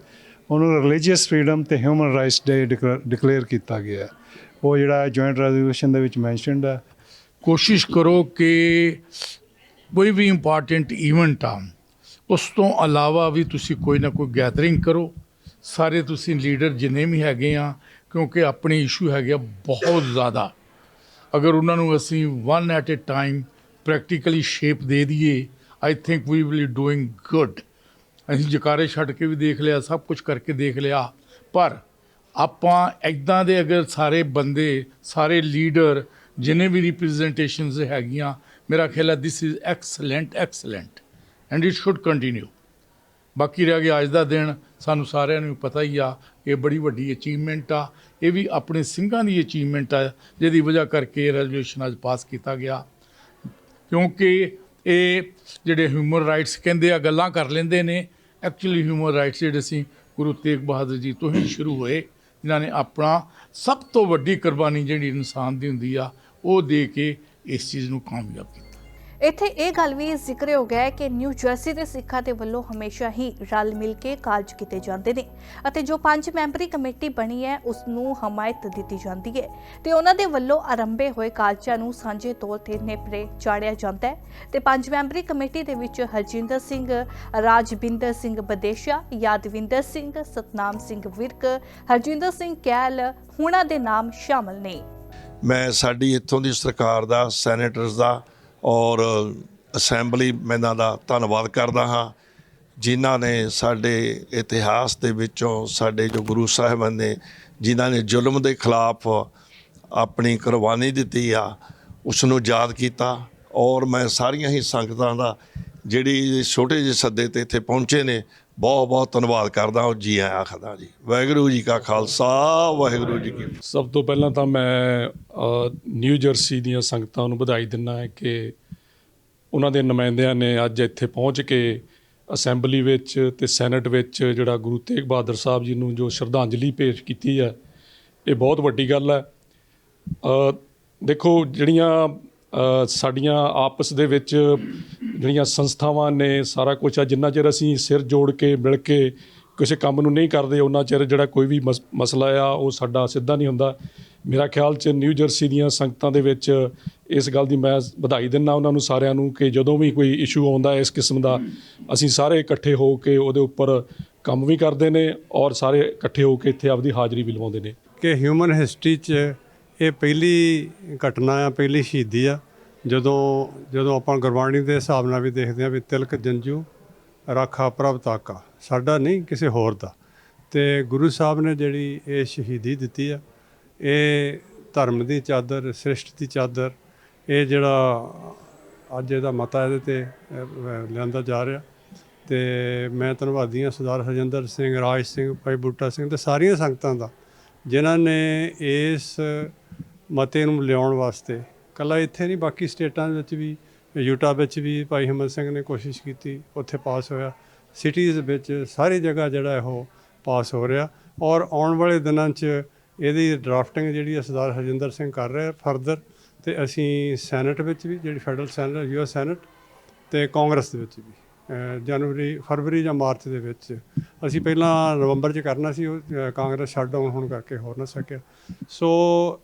ਉਹਨੂੰ ਰਿਲੀਜੀਅਸ ਫਰੀडम ਤੇ ਹਿਊਮਨ ਰਾਈਟਸ ਡੇ ਡਿਕਲੇਅਰ ਕੀਤਾ ਗਿਆ। ਉਹ ਜਿਹੜਾ ਜੁਆਇੰਟ ਰੈਜ਼ੋਲੂਸ਼ਨ ਦੇ ਵਿੱਚ ਮੈਂਸ਼ਨਡ ਹੈ ਕੋਸ਼ਿਸ਼ ਕਰੋ ਕਿ ਕੋਈ ਵੀ ਇੰਪੋਰਟੈਂਟ ਇਵੈਂਟ ਆ, ਉਸ ਤੋਂ ਇਲਾਵਾ ਵੀ ਤੁਸੀਂ ਕੋਈ ਨਾ ਕੋਈ ਗੈਦਰਿੰਗ ਕਰੋ। ਸਾਰੇ ਤੁਸੀਂ ਲੀਡਰ ਜਿੰਨੇ ਵੀ ਹੈਗੇ ਆ, ਕਿਉਂਕਿ ਆਪਣੇ ਇਸ਼ੂ ਹੈਗੇ ਆ ਬਹੁਤ ਜ਼ਿਆਦਾ। ਅਗਰ ਉਹਨਾਂ ਨੂੰ ਅਸੀਂ one at a time practically shape ਦੇ ਦਈਏ I think we will doing good ਅਸੀਂ ਜਕਾਰੇ ਛੱਡ ਕੇ ਵੀ ਦੇਖ ਲਿਆ, ਸਭ ਕੁਝ ਕਰਕੇ ਦੇਖ ਲਿਆ। ਪਰ ਆਪਾਂ ਇਦਾਂ ਦੇ ਅਗਰ ਸਾਰੇ ਬੰਦੇ, ਸਾਰੇ ਲੀਡਰ ਜਿਨੇ ਵੀ ਰਿਪਰੈਜ਼ੈਂਟੇਸ਼ਨਸ ਹੈਗੀਆਂ, ਮੇਰਾ ਖਿਆਲ ਹੈ this is excellent excellent and it should continue ਬਾਕੀ ਰਹਿ ਗਿਆ ਅੱਜ ਦਾ ਦਿਨ, ਸਾਨੂੰ ਸਾਰਿਆਂ ਨੂੰ ਪਤਾ ਹੀ ਆ, ਇਹ ਬੜੀ ਵੱਡੀ ਅਚੀਵਮੈਂਟ ਆ, ਇਹ ਵੀ ਆਪਣੇ ਸਿੰਘਾਂ ਦੀ ਅਚੀਵਮੈਂਟ ਆ, ਜਿਹਦੀ ਵਜ੍ਹਾ ਕਰਕੇ ਇਹ ਰੈਜ਼ੋਲੂਸ਼ਨ ਅੱਜ ਪਾਸ ਕੀਤਾ ਗਿਆ। ਕਿਉਂਕਿ ਇਹ ਜਿਹੜੇ ਹਿਊਮਨ ਰਾਈਟਸ ਕਹਿੰਦੇ ਆ, ਗੱਲਾਂ ਕਰ ਲੈਂਦੇ ਨੇ ਐਕਚੁਅਲੀ ਹਿਊਮਨ ਰਾਈਟਸ ਜਿਹੜੇ ਸੀ, ਗੁਰੂ ਤੇਗ ਬਹਾਦਰ ਜੀ ਤੋਂ ਹੀ ਸ਼ੁਰੂ ਹੋਏ, ਜਿਨ੍ਹਾਂ ਨੇ ਆਪਣਾ ਸਭ ਤੋਂ ਵੱਡੀ ਕੁਰਬਾਨੀ ਜਿਹੜੀ ਇਨਸਾਨ ਦੀ ਹੁੰਦੀ ਆ ਉਹ ਦੇ ਕੇ ਇਸ ਚੀਜ਼ ਨੂੰ ਕਾਮਯਾਬ ਕੀਤਾ। ਇੱਥੇ ਇਹ ਗੱਲ ਵੀ ਜ਼ਿਕਰ ਜ਼ਿਕਰਯੋਗ ਹੈ ਕਿ ਨਿਊ ਜਰਸੀ ਦੇ ਸਿੱਖਾਂ ਦੇ ਵੱਲੋਂ ਹਮੇਸ਼ਾ ਹੀ ਰਲ ਮਿਲ ਕੇ ਕਾਰਜ ਕੀਤੇ ਜਾਂਦੇ ਨੇ ਅਤੇ ਜੋ ਪੰਜ ਮੈਂਬਰੀ ਕਮੇਟੀ ਬਣੀ ਹੈ ਉਸ ਨੂੰ ਹਮਾਇਤ ਦਿੱਤੀ ਜਾਂਦੀ ਹੈ ਤੇ ਉਹਨਾਂ ਦੇ ਵੱਲੋਂ ਆਰੰਭੇ ਹੋਏ ਕਾਰਜਾਂ ਨੂੰ ਸਾਂਝੇ ਤੌਰ ਤੇ ਨੇਪਰੇ ਚਾੜਿਆ ਜਾਂਦਾ ਹੈ ਤੇ ਪੰਜ ਮੈਂਬਰੀ ਕਮੇਟੀ ਦੇ ਵਿੱਚ ਹਰਜਿੰਦਰ ਸਿੰਘ, ਰਾਜਵਿੰਦਰ ਸਿੰਘ ਬਦੇਸ਼ਾ ਯਾਦਵਿੰਦਰ ਸਿੰਘ, ਸਤਨਾਮ ਸਿੰਘ ਵਿਰਕ, ਹਰਜਿੰਦਰ ਸਿੰਘ ਕੈਲ, ਹੁਣਾ ਦੇ ਨਾਮ ਸ਼ਾਮਲ ਨੇ। ਮੈਂ ਸਾਡੀ ਇੱਥੋਂ ਦੀ ਸਰਕਾਰ ਦਾ ਸੈਨੇਟਰਸ ਦਾ ਔਰ ਅਸੈਂਬਲੀ ਮੈਨਾਂ ਦਾ ਧੰਨਵਾਦ ਕਰਦਾ ਹਾਂ। ਜਿਨ੍ਹਾਂ ਨੇ ਸਾਡੇ ਇਤਿਹਾਸ ਦੇ ਵਿੱਚੋਂ ਸਾਡੇ ਜੋ ਗੁਰੂ ਸਾਹਿਬਾਨ ਨੇ, ਜਿਨ੍ਹਾਂ ਨੇ ਜ਼ੁਲਮ ਦੇ ਖਿਲਾਫ ਆਪਣੀ ਕੁਰਬਾਨੀ ਦਿੱਤੀ ਆ ਉਸ ਨੂੰ ਯਾਦ ਕੀਤਾ ਔਰ ਮੈਂ ਸਾਰੀਆਂ ਹੀ ਸੰਗਤਾਂ ਦਾ, ਜਿਹੜੀ ਛੋਟੇ ਜਿਹੇ ਸੱਦੇ ਤੇ ਇੱਥੇ ਪਹੁੰਚੇ ਨੇ ਬਹੁਤ ਬਹੁਤ ਧੰਨਵਾਦ ਕਰਦਾ ਹਾਂ ਜੀ ਆਇਆਂ ਆਖਦਾ ਜੀ। ਵਾਹਿਗੁਰੂ ਜੀ ਕਾ ਖਾਲਸਾ ਵਾਹਿਗੁਰੂ ਜੀ ਕੀ ਸਭ ਤੋਂ ਪਹਿਲਾਂ ਤਾਂ ਮੈਂ ਅ, ਨਿਊ ਜਰਸੀ ਦੀਆਂ ਸੰਗਤਾਂ ਨੂੰ ਵਧਾਈ ਦਿੰਦਾ ਹੈ ਕਿ ਉਹਨਾਂ ਦੇ ਨੁਮਾਇੰਦਿਆਂ ਨੇ ਅੱਜ ਇੱਥੇ ਪਹੁੰਚ ਕੇ ਅਸੈਂਬਲੀ ਵਿੱਚ ਤੇ ਸੈਨੇਟ ਵਿੱਚ ਜਿਹੜਾ ਗੁਰੂ ਤੇਗ ਬਹਾਦਰ ਸਾਹਿਬ ਜੀ ਨੂੰ ਜੋ ਸ਼ਰਧਾਂਜਲੀ ਪੇਸ਼ ਕੀਤੀ ਹੈ ਇਹ ਬਹੁਤ ਵੱਡੀ ਗੱਲ ਹੈ। ਦੇਖੋ ਜਿਹੜੀਆਂ ਸਾਡੀਆਂ ਆਪਸ ਦੇ ਵਿੱਚ ਜਿਹੜੀਆਂ ਸੰਸਥਾਵਾਂ ਨੇ ਸਾਰਾ ਕੁਝ ਆ, ਜਿੰਨਾ ਚਿਰ ਅਸੀਂ ਸਿਰ ਜੋੜ ਕੇ ਮਿਲ ਕੇ ਕਿਸੇ ਕੰਮ ਨੂੰ ਨਹੀਂ ਕਰਦੇ, ਉਹਨਾਂ ਚਿਰ ਜਿਹੜਾ ਕੋਈ ਵੀ ਮਸ- ਮਸਲਾ ਆ, ਉਹ ਸਾਡਾ ਸਿੱਧਾ ਨਹੀਂ ਹੁੰਦਾ। ਮੇਰਾ ਖਿਆਲ ਚ ਨਿਊ ਜਰਸੀ ਦੀਆਂ ਸੰਗਤਾਂ ਦੇ ਵਿੱਚ ਇਸ ਗੱਲ ਦੀ ਮੈਂ ਵਧਾਈ ਦਿੰਦਾ ਉਹਨਾਂ ਨੂੰ ਸਾਰਿਆਂ ਨੂੰ ਕਿ ਜਦੋਂ ਵੀ ਕੋਈ ਇਸ਼ੂ ਆਉਂਦਾ ਇਸ ਕਿਸਮ ਦਾ, ਅਸੀਂ ਸਾਰੇ ਇਕੱਠੇ ਹੋ ਕੇ ਉਹਦੇ ਉੱਪਰ ਕੰਮ ਵੀ ਕਰਦੇ ਨੇ ਔਰ ਸਾਰੇ ਇਕੱਠੇ ਹੋ ਕੇ ਇੱਥੇ ਆਪਦੀ ਹਾਜ਼ਰੀ ਵੀ ਲਵਾਉਂਦੇ ਨੇ। ਕਿ ਹਿਊਮਨ ਹਿਸਟਰੀ 'ਚ ਇਹ ਪਹਿਲੀ ਘਟਨਾ ਆ, ਪਹਿਲੀ ਸ਼ਹੀਦੀ ਆ। ਜਦੋਂ ਜਦੋਂ ਆਪਾਂ ਗੁਰਬਾਣੀ ਦੇ ਹਿਸਾਬ ਨਾਲ ਵੀ ਦੇਖਦੇ ਆ ਵੀ ਤਿਲਕ, ਜੰਜੂ, ਰਾਖਾ ਪ੍ਰਭ ਤਾਕਾ ਸਾਡਾ ਨਹੀਂ, ਕਿਸੇ ਹੋਰ ਦਾ। ਤੇ ਗੁਰੂ ਸਾਹਿਬ ਨੇ ਜਿਹੜੀ ਇਹ ਸ਼ਹੀਦੀ ਦਿੱਤੀ ਆ, ਇਹ ਧਰਮ ਦੀ ਚਾਦਰ, ਸ੍ਰਿਸ਼ਟ ਦੀ ਚਾਦਰ, ਇਹ ਜਿਹੜਾ ਅੱਜ ਇਹਦਾ ਮਤਾ ਇਹਦੇ ਤੇ ਲਿਆਂਦਾ ਜਾ ਰਿਹਾ। ਤੇ ਮੈਂ ਧੰਨਵਾਦੀ ਹਾਂ ਸਰਦਾਰ ਹਰਜਿੰਦਰ ਸਿੰਘ, ਰਾਜ ਸਿੰਘ, ਭਾਈ ਬੂਟਾ ਸਿੰਘ ਤੇ ਸਾਰੀਆਂ ਸੰਗਤਾਂ ਦਾ। ਜਿਨ੍ਹਾਂ ਨੇ ਇਸ ਮਤੇ ਨੂੰ ਲਿਆਉਣ ਵਾਸਤੇ, ਕੱਲਾ ਇੱਥੇ ਨਹੀਂ, ਬਾਕੀ ਸਟੇਟਾਂ ਵਿੱਚ ਵੀ, ਯੂਟਾ ਵਿੱਚ ਵੀ ਭਾਈ ਹਿੰਮਤ ਸਿੰਘ ਨੇ ਕੋਸ਼ਿਸ਼ ਕੀਤੀ, ਉੱਥੇ ਪਾਸ ਹੋਇਆ। ਸਿਟੀਜ਼ ਵਿੱਚ ਸਾਰੀ ਜਗ੍ਹਾ ਜਿਹੜਾ ਇਹੋ ਪਾਸ ਹੋ ਰਿਹਾ। ਔਰ ਆਉਣ ਵਾਲੇ ਦਿਨਾਂ 'ਚ ਇਹਦੀ ਡਰਾਫਟਿੰਗ ਜਿਹੜੀ ਹੈ ਸਰਦਾਰ ਹਰਜਿੰਦਰ ਸਿੰਘ ਕਰ ਰਿਹਾ ਫਰਦਰ ਤੇ ਅਸੀਂ ਸੈਨੇਟ ਵਿੱਚ ਵੀ, ਜਿਹੜੀ ਫੈਡਰਲ ਸੈਨੇਟ ਯੂਐਸ ਸੈਨੇਟ ਤੇ ਕਾਂਗਰਸ ਦੇ ਵਿੱਚ ਵੀ। ਜਨਵਰੀ, ਫਰਵਰੀ ਜਾਂ ਮਾਰਚ ਦੇ ਵਿੱਚ। ਅਸੀਂ ਪਹਿਲਾਂ ਨਵੰਬਰ 'ਚ ਕਰਨਾ ਸੀ, ਉਹ, ਅਹ, ਕਾਂਗਰਸ ਸ਼ਟਡਾਊਨ ਹੋਣ ਕਰਕੇ ਹੋ ਨਾ ਸਕਿਆ। ਸੋ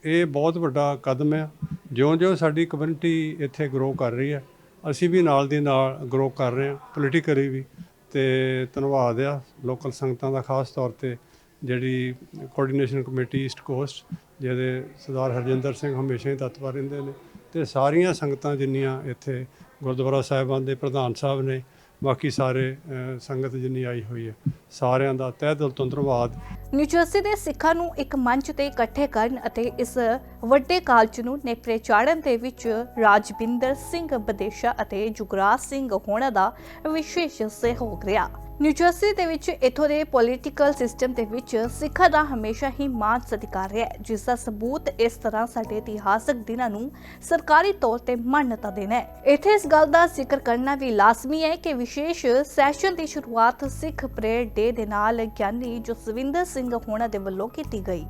ਇਹ ਬਹੁਤ ਵੱਡਾ ਕਦਮ ਹੈ ਜਿਉਂ-ਜਿਉਂ ਸਾਡੀ ਕਮਿਊਨਿਟੀ ਇੱਥੇ ਗਰੋ ਕਰ ਰਹੀ ਹੈ, ਅਸੀਂ ਵੀ ਨਾਲ ਦੀ ਨਾਲ ਗਰੋ ਕਰ ਰਹੇ ਹਾਂ ਪੋਲੀਟੀਕਲੀ ਵੀ। ਤੇ ਧੰਨਵਾਦ ਆ ਲੋਕਲ ਸੰਗਤਾਂ ਦਾ, ਖਾਸ ਤੌਰ ਤੇ ਜਿਹੜੀ ਕੋਆਰਡੀਨੇਸ਼ਨ ਕਮੇਟੀ ਈਸਟ ਕੋਸਟ ਜਿਹਦੇ ਸਰਦਾਰ ਹਰਜਿੰਦਰ ਸਿੰਘ ਹਮੇਸ਼ਾ ਹੀ ਤਤਪਰ ਰਹਿੰਦੇ ਨੇ। ਤੇ ਸਾਰੀਆਂ ਸੰਗਤਾਂ ਜਿੰਨੀਆਂ ਇੱਥੇ ਗੁਰਦੁਆਰਾ ਸਾਹਿਬਾਨ ਦੇ ਪ੍ਰਧਾਨ ਸਾਹਿਬ ਨੇ ਬਾਕੀ ਸਾਰੇ ਸੰਗਤ ਜਿੰਨੀ ਆਈ ਹੋਈ ਹੈ, ਸਾਰਿਆਂ ਦਾ ਤਹਿ ਦਿਲ ਤੋਂ ਧੰਨਵਾਦ। ਨਿਊਜਰਸੀ ਦੇ ਸਿੱਖਾਂ ਨੂੰ ਇੱਕ ਮੰਚ ਤੇ ਇਕੱਠੇ ਕਰਨ ਅਤੇ ਇਸ ਵੱਡੇ ਕਾਲਜ ਨੂੰ ਨੇਪਰੇ ਚਾੜਨ ਦੇ ਵਿੱਚ ਰਾਜਵਿੰਦਰ ਸਿੰਘ ਬਦੇਸ਼ਾ ਅਤੇ ਜੁਗਰਾਜ ਸਿੰਘ ਹੋਣਾ ਦਾ ਵਿਸ਼ੇਸ਼ ਸਹਿਯੋਗ ਰਿਹਾ। ਨਿਊ ਦੇ ਵਿੱਚ ਇਥੋਂ ਦੇ ਪੋਲੀਟੀਕਲ ਸਿਸਟਮ ਦੇ ਵਿੱਚ ਸਿੱਖਾਂ ਦਾ ਹਮੇਸ਼ਾ ਹੀ ਮਾਨ ਸਤਿਕਾਰ ਰਿਹਾ ਹੈ ਜਿਸ ਦਾ ਸਬੂਤ ਇਸ ਤਰ੍ਹਾਂ ਸਾਡੇ ਇਤਿਹਾਸਕ ਦਿਨਾਂ ਨੂੰ ਸਰਕਾਰੀ ਤੌਰ ਤੇ ਮਾਨਤਾ ਦੇਣਾ ਹੈ ਇੱਥੇ ਇਸ ਗੱਲ ਦਾ ਜ਼ਿਕਰ ਕਰਨਾ ਵੀ ਲਾਜ਼ਮੀ ਹੈ ਕਿ ਵਿਸ਼ੇਸ਼ ਸੈਸ਼ਨ ਦੀ ਸ਼ੁਰੂਆਤ ਸਿੱਖ ਪ੍ਰੇਅਰ ਡੇ ਦੇ ਨਾਲ ਗਿਆਨੀ ਜਸਵਿੰਦਰ ਸਿੰਘ ਹੋਣਾ ਦੇ ਵੱਲੋਂ ਕੀਤੀ ਗਈ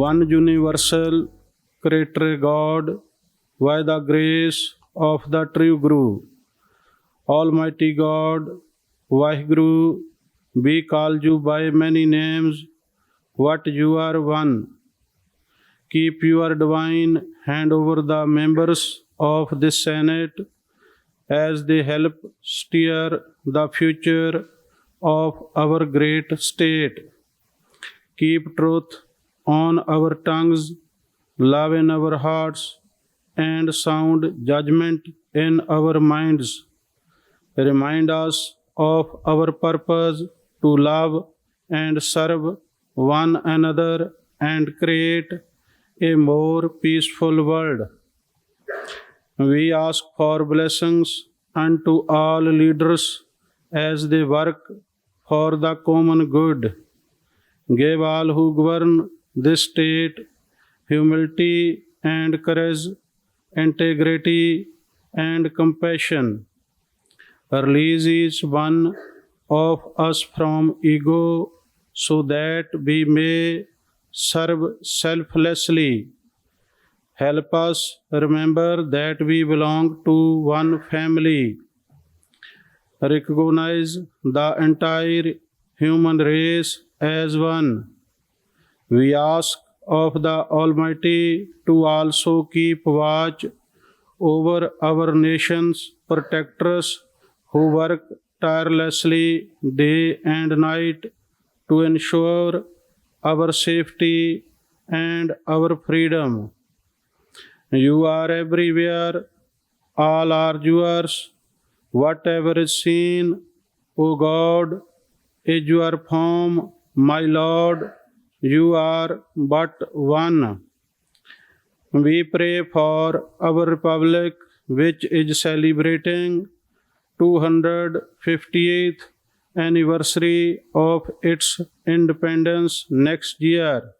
one universal creator God by the grace of the true Guru. Almighty God, Vaheguru, we call you by many names, what you are one. Keep your divine hand over the members of this Senate as they help steer the future of our great state keep truth on our tongues, love in our hearts, and sound judgment in our minds. Remind us of our purpose to love and serve one another and create a more peaceful world. We ask for blessings unto all leaders as they work for the common good. Give all who govern this state humility and courage, integrity and compassion. Release each one of us from ego so that we may serve selflessly. Help us remember that we belong to one family. Recognize the entire human race as one. We ask of the Almighty to also keep watch over our nation's protectors who work tirelessly day and night to ensure our safety and our freedom. You are everywhere, all are yours. Whatever is seen, O God, is your form, my Lord, you are but one. We pray for our republic, which is celebrating 258th anniversary of its independence next year.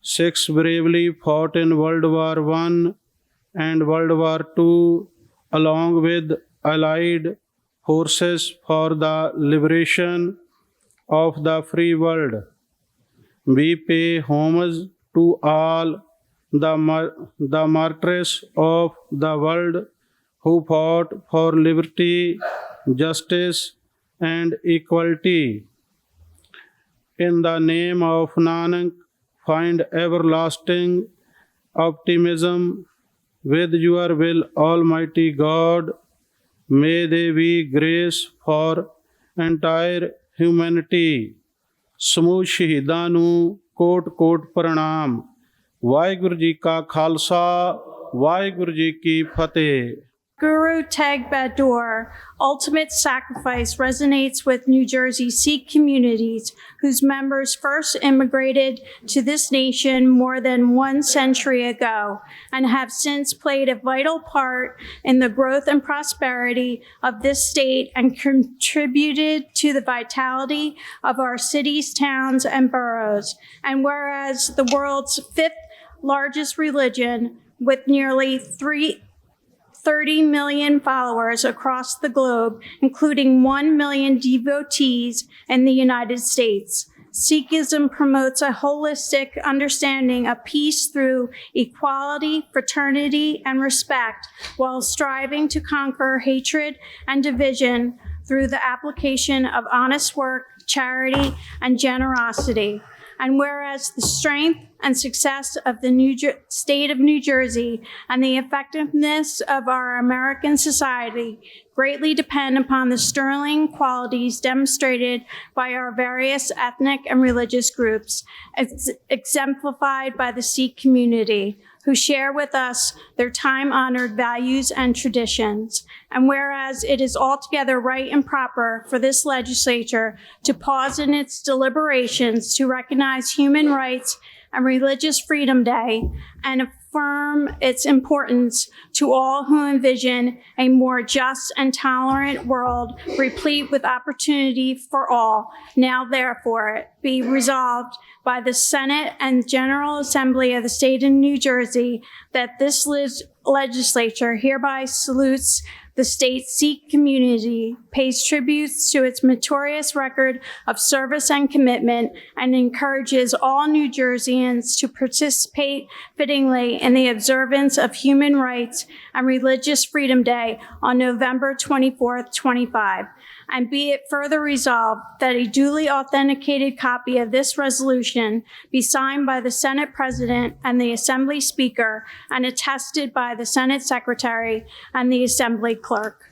Six bravely fought in World War One and World War Two, along with allied forces for the liberation of the free world. We pay homage to all the, mar- the martyrs of the world who fought for liberty, justice, and equality. In the name of Nanak, find everlasting optimism with your will, Almighty God. May they be grace for entire humanity. ਸਮੂਹ ਸ਼ਹੀਦਾਂ ਨੂੰ ਕੋਟ-ਕੋਟ ਪ੍ਰਣਾਮ ਵਾਹਿਗੁਰੂ ਜੀ ਕਾ ਖਾਲਸਾ ਵਾਹਿਗੁਰੂ ਜੀ ਕੀ ਫਤਿਹ Guru Teg Bahadur, ultimate sacrifice resonates with New Jersey Sikh communities whose members first immigrated to this nation more than one century ago and have since played a vital part in the growth and prosperity of this state and contributed to the vitality of our cities, towns, and boroughs. And whereas the world's fifth largest religion with nearly three 30 million followers across the globe, including 1 million devotees in the United States. Sikhism promotes a holistic understanding of peace through equality, fraternity, and respect, while striving to conquer hatred and division through the application of honest work, charity, and generosity. And whereas the strength and success of the New Jer- state of New Jersey and the effectiveness of our American society greatly depend upon the sterling qualities demonstrated by our various ethnic and religious groups, ex- exemplified by the Sikh community, who share with us their time honored values and traditions. And whereas it is altogether right and proper for this legislature to pause in its deliberations to recognize human rights and Religious Freedom Day and its importance to all who envision a more just and tolerant world replete with opportunity for all. Now therefore be resolved by the Senate and General Assembly of the State of New Jersey that this leg- legislature hereby salutes the state's Sikh community, pays tributes to its meritorious record of service and commitment, and encourages all New Jerseyans to participate fittingly in the observance of Human Rights and Religious Freedom Day on November 24th, 25. And be it further resolved that a duly authenticated copy of this resolution be signed by the Senate President and the Assembly Speaker and attested by the Senate Secretary and the Assembly Clerk.